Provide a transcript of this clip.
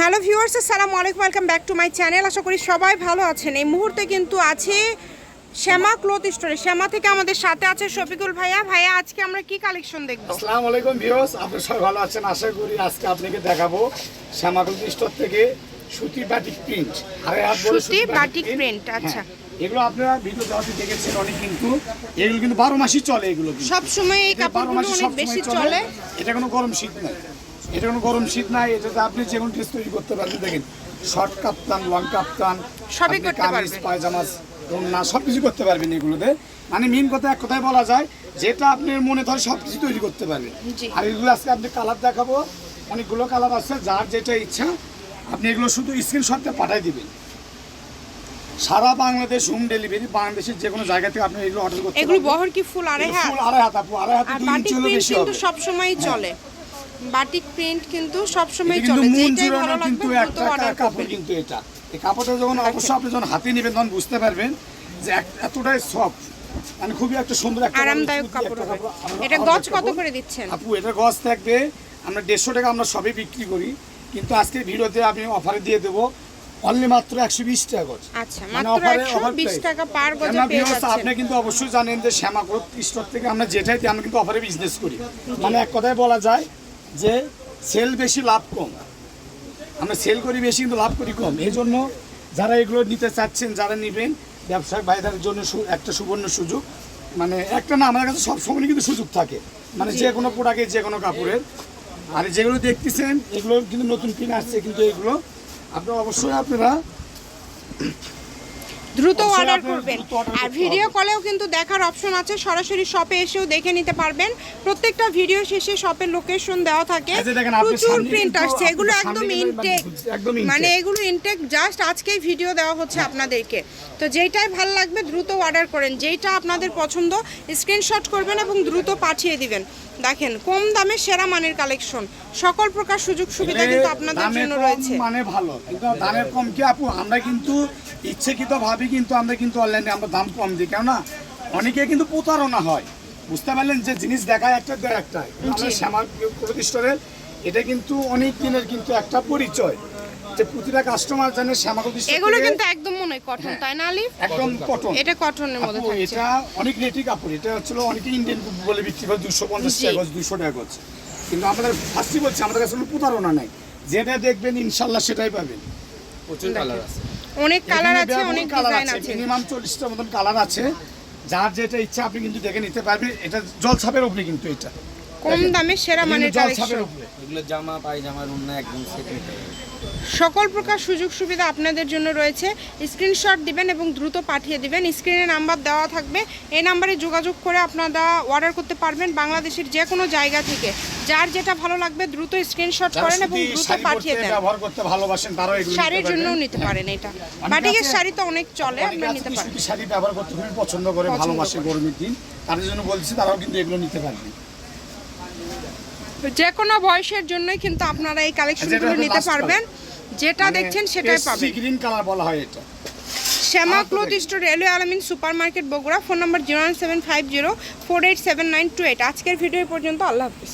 Hello viewers আসসালামু আলাইকুম welcome back to my channel. আশা করি সবাই ভালো আছেন। এই মুহূর্তে কিন্তু আছে শ্যামা ক্লথ স্টোরে। শ্যামা থেকে আমাদের সাথে আছে শফিকুল ভাইয়া। ভাইয়া আজকে আমরা কি কালেকশন দেখব? আসসালামু আলাইকুম ভিউয়ার্স আপনি সবাই ভালো আছেন? আশা করি আজকে আপনাকে দেখাবো শ্যামাকুল স্টোর থেকে সুতি বাটিক প্রিন্ট আড়াই হাত বড় সুতি বাটিক print, আচ্ছা। হ্যাঁ, এগুলো আপনারা ভিডিও দেওয়াতে দেখেছেন অনেক কিন্তু। এগুলো কিন্তু বারো মাসই চলে এগুলো। সব সময় এই কাপড়গুলো অনেক বেশি চলে। এটা কোনো গরম শীত নাই এটা কোনো গরম শীত নাই এটাতে আপনি যে কোনো ড্রেস তৈরি করতে পারবেন দেখেন শর্ট কাপ্তান লং কাপ্তান সবই করতে পারবেন। পায়জামাস না সব কিছু করতে পারবেন এগুলোতে। মানে মেন কথা এক কথায় বলা যায় যেটা আপনার মনে ধরে সব কিছু তৈরি করতে পারবেন। আর এগুলো আজকে আপনি কালার দেখাবো অনেকগুলো কালার আছে যার যেটা ইচ্ছা আপনি এগুলো শুধু স্ক্রিনশটটা পাঠিয়ে দিবেন। সারা বাংলাদেশ হোম ডেলিভারি বাংলাদেশের যে কোনো জায়গা থেকে আপনি এগুলো অর্ডার করতে এগুলো বহর কি ফুল আড়াই হাত? ফুল আড়াই হাত আপু আড়াই হাতে দুই ইঞ্চি বেশি কিন্তু হবে। সব সময়ই চলে। বাটিক প্রিন্ট কিন্তু সব সময় চলে। যেটাই ভালো লাগবে কিন্তু অর্ডার কাপড় কিন্তু এটা। এই কাপড়টা যখন অবশ্যই আপনি যখন হাতে নেবেন তখন বুঝতে পারবেন যে এতটাই সফট মানে খুবই একটা সুন্দর একটা আরামদায়ক কাপড়। এটা গজ কত করে দিচ্ছেন? আপু এটা গজ থাকবে। আমরা দেড়শো টাকা আমরা সবই বিক্রি করি। কিন্তু আজকে ভিডিওতে আমি অফারে দিয়ে দেবো অনলি মাত্র একশো বিশ টাকা গজ। আচ্ছা মানে মাত্র offer এ- একশো offer বিশ price। টাকা পার গজে পেয়ে viewers, আপনি কিন্তু অবশ্যই জানেন যে শ্যামাগ্রত স্টোর থেকে আমরা যেটাই আমরা কিন্তু অফারে বিজনেস করি। মানে এক কথায় বলা যায় যে সেল বেশি লাভ কম। আমরা সেল করি বেশি কিন্তু লাভ করি কম। এই জন্য যারা এগুলো নিতে চাচ্ছেন যারা নেবেন ব্যবসায়িক ভাইদের জন্য একটা সুবর্ণ সুযোগ। মানে একটা না আমাদের কাছে সবসময় কিন্তু সুযোগ থাকে। মানে যে কোনো প্রোডাক্টে যে কোনো কাপড়ের। আর যেগুলো দেখতেছেন এগুলো কিন্তু নতুন কিনে আসছে কিন্তু এগুলো আপনারা অবশ্যই আপনারা দ্রুত অর্ডার করবেন। আর ভিডিও কলেও কিন্তু দেখার অপশন আছে। সরাসরি শপে এসেও দেখে নিতে পারবেন। প্রত্যেকটা ভিডিও শেষে শপের লোকেশন দেওয়া থাকে। প্রচুর প্রিন্ট আসছে। এগুলো একদম ইনটেক মানে এগুলো ইনটেক জাস্ট আজকেই ভিডিও দেওয়া হচ্ছে আপনাদেরকে। তো যেইটাই ভালো লাগবে দ্রুত অর্ডার করেন। যেইটা আপনাদের পছন্দ স্ক্রিনশট করবেন এবং দ্রুত পাঠিয়ে দিবেন। দেখেন কম দামে সেরা মানের কালেকশন সকল প্রকার সুযোগ সুবিধা কিন্তু আপনাদের জন্য রয়েছে। মানে ভালো। কিন্তু দামের কম কি আপু? আমরা কিন্তু ইচ্ছাকৃত ভাবি কিন্তু আমরা কিন্তু অনলাইনে আমরা দাম কম দিই কেননা অনেকে কিন্তু প্রতারণা হয়। বুঝতে পারলেন যে জিনিস দেখায় একটা দেয় একটা শ্যামা প্রতিষ্ঠানের এটা কিন্তু অনেক দিনের কিন্তু একটা পরিচয়। যে প্রতিটা কাস্টমার জানে এগুলো কিন্তু একদম মনে হয় কটন তাই না আলি একদম কটন এটা কটনের মধ্যে থাকছে। এটা অনেক রেটি কাপড় এটা হচ্ছিল অনেকে ইন্ডিয়ান বলে বিক্রি করে। টাকা গজ দুশো টাকা গজ কিন্তু আমাদের ফার্স্টই বলছি আমাদের কাছে কোনো প্রতারণা নাই। যেটা দেখবেন ইনশাল্লাহ সেটাই পাবেন। প্রচুর কালার আছে। অনেক কালার আছে অনেক ডিজাইন আছে মিনিমাম চল্লিশটার মতন কালার আছে। যার যেটা ইচ্ছা আপনি কিন্তু দেখে নিতে পারবেন। এটা জল ছাপের উপরে কিন্তু এটা। কম দামে সেরা মানের কালেকশন এগুলো জামা একদম সেট সকল প্রকার সুযোগ সুবিধা আপনাদের জন্য রয়েছে। স্ক্রিনশট দিবেন এবং দ্রুত পাঠিয়ে দিবেন। স্ক্রিনে নাম্বার দেওয়া থাকবে। এই নাম্বারে যোগাযোগ করে আপনারা অর্ডার করতে পারবেন বাংলাদেশের যে কোনো জায়গা থেকে। যার যেটা ভালো লাগবে দ্রুত স্ক্রিনশট করেন এবং দ্রুত পাঠিয়ে দেন। ব্যবহার করতে ভালোবাসেন তারাও এগুলো শাড়ির। জন্যও নিতে পারেন এটা। বাটিকের শাড়ি তো অনেক চলে আপনারা নিতে পারেন। শাড়ি ব্যবহার করতে খুবই পছন্দ করে ভালোবাসে গরমের দিন তাদের জন্য বলছি তারাও কিন্তু এগুলো নিতে পারবেন যে কোনো বয়সের জন্যই কিন্তু আপনারা এই কালেকশনগুলো নিতে পারবেন। যেটা দেখছেন সেটাই পাবেন। গ্রিন কালার বলা হয় এটা। Shyama cloth store railway Alamin super market Bogura phone number zero one seven five zero four eight seven nine two eight. আজকের ভিডিও পর্যন্ত আল্লাহ হাফিজ।